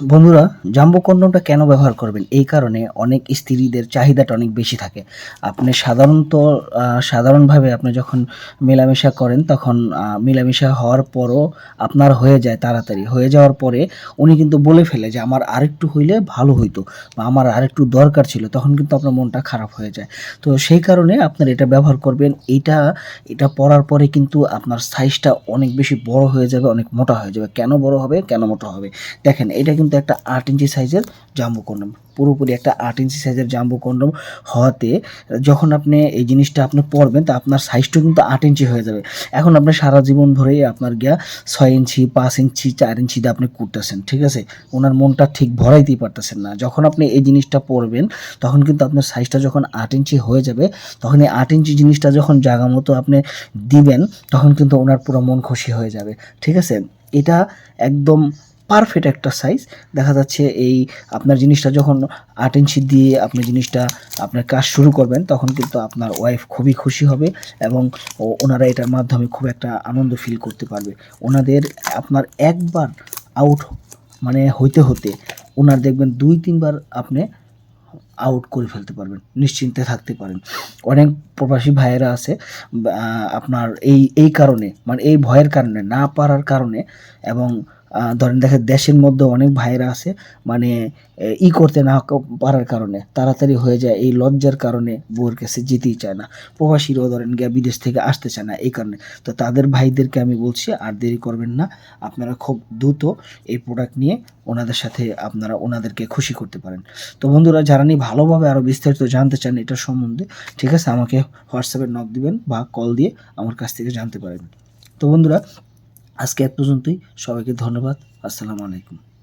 বন্ধুরা, জাম্বো কন্ডমটা কেন ব্যবহার করবেন? এই কারণে অনেক স্ত্রীদের চাহিদাটা অনেক বেশি থাকে। আপনি সাধারণত সাধারণভাবে আপনি যখন মেলামেশা করেন, তখন মেলামেশা হওয়ার পরও আপনার হয়ে যায় তাড়াতাড়ি। হয়ে যাওয়ার পরে উনি কিন্তু বলে ফেলে যে, আমার আরেকটু হইলে ভালো হইতো বা আমার আরেকটু দরকার ছিল। তখন কিন্তু আপনার মনটা খারাপ হয়ে যায়। তো সেই কারণে আপনার এটা ব্যবহার করবেন। এটা এটা পরার পরে কিন্তু আপনার সাইজটা অনেক বেশি বড় হয়ে যাবে, অনেক মোটা হয়ে যাবে। কেন বড় হবে? কেন মোটা হবে? দেখেন, এটা কিন্তু একটা আট ইঞ্চি সাইজের জাম্বো কন্ডম, পুরোপুরি একটা আট ইঞ্চি সাইজের জাম্বো কন্ডম হওয়াতে যখন আপনি এই জিনিসটা আপনি পরবেন, তা আপনার সাইজটাও কিন্তু আট ইঞ্চি হয়ে যাবে। এখন আপনি সারা জীবন ধরেই আপনার গিয়া ছয় ইঞ্চি, পাঁচ ইঞ্চি, চার ইঞ্চি দিয়ে আপনি করতেছেন ঠিক আছে? ওনার মনটা ঠিক ভরাইতেই পারতেছেন না। যখন আপনি এই জিনিসটা পরবেন, তখন কিন্তু আপনার সাইজটা যখন আট ইঞ্চি হয়ে যাবে, তখন এই আট ইঞ্চি জিনিসটা যখন জায়গা মতো আপনি দিবেন, তখন কিন্তু ওনার পুরো মন খুশি হয়ে যাবে, ঠিক আছে? এটা একদম পারফেক্ট একটা সাইজ দেখা যাচ্ছে এই আপনার জিনিসটা যখন আট ইঞ্চি দিয়ে আপনি জিনিসটা আপনার কাজ শুরু করবেন, তখন কিন্তু আপনার ওয়াইফ খুবই খুশি হবে এবং ওনারা এটার মাধ্যমে খুব একটা আনন্দ ফিল করতে পারবে। ওনাদের আপনার একবার আউট মানে হইতে হতে ওনার দেখবেন দুই, তিনবার আপনি আউট করে ফেলতে পারবেন, নিশ্চিন্তে থাকতে পারেন। অনেক প্রবাসী ভাইয়েরা আছে আপনার এই এই কারণে মানে এই ভয়ের কারণে, না পারার কারণে এবং ধরেন দেখেন দেশের মধ্যে অনেক ভাইয়েরা আছে মানে ই করতে না পারার কারণে, তাড়াতাড়ি হয়ে যায়, এই লজ্জার কারণে বউয়ের কাছে যেতেই চায় না। প্রবাসীরাও ধরেন গিয়া বিদেশ থেকে আসতে চায় না, এই কারণে। তো তাদের ভাইদেরকে আমি বলছি, আর দেরি করবেন না, আপনারা খুব দ্রুত এই প্রোডাক্ট নিয়ে ওনাদের সাথে আপনারা ওনাদেরকে খুশি করতে পারেন। তো বন্ধুরা, যারা নিয়ে ভালোভাবে আরও বিস্তারিত জানতে চান এটার সম্বন্ধে, ঠিক আছে, আমাকে হোয়াটসঅ্যাপে নক দিবেন বা কল দিয়ে আমার কাছ থেকে জানতে পারেন তো বন্ধুরা আজকে এত পর্যন্তই। সবাইকে ধন্যবাদ। আসসালামু আলাইকুম।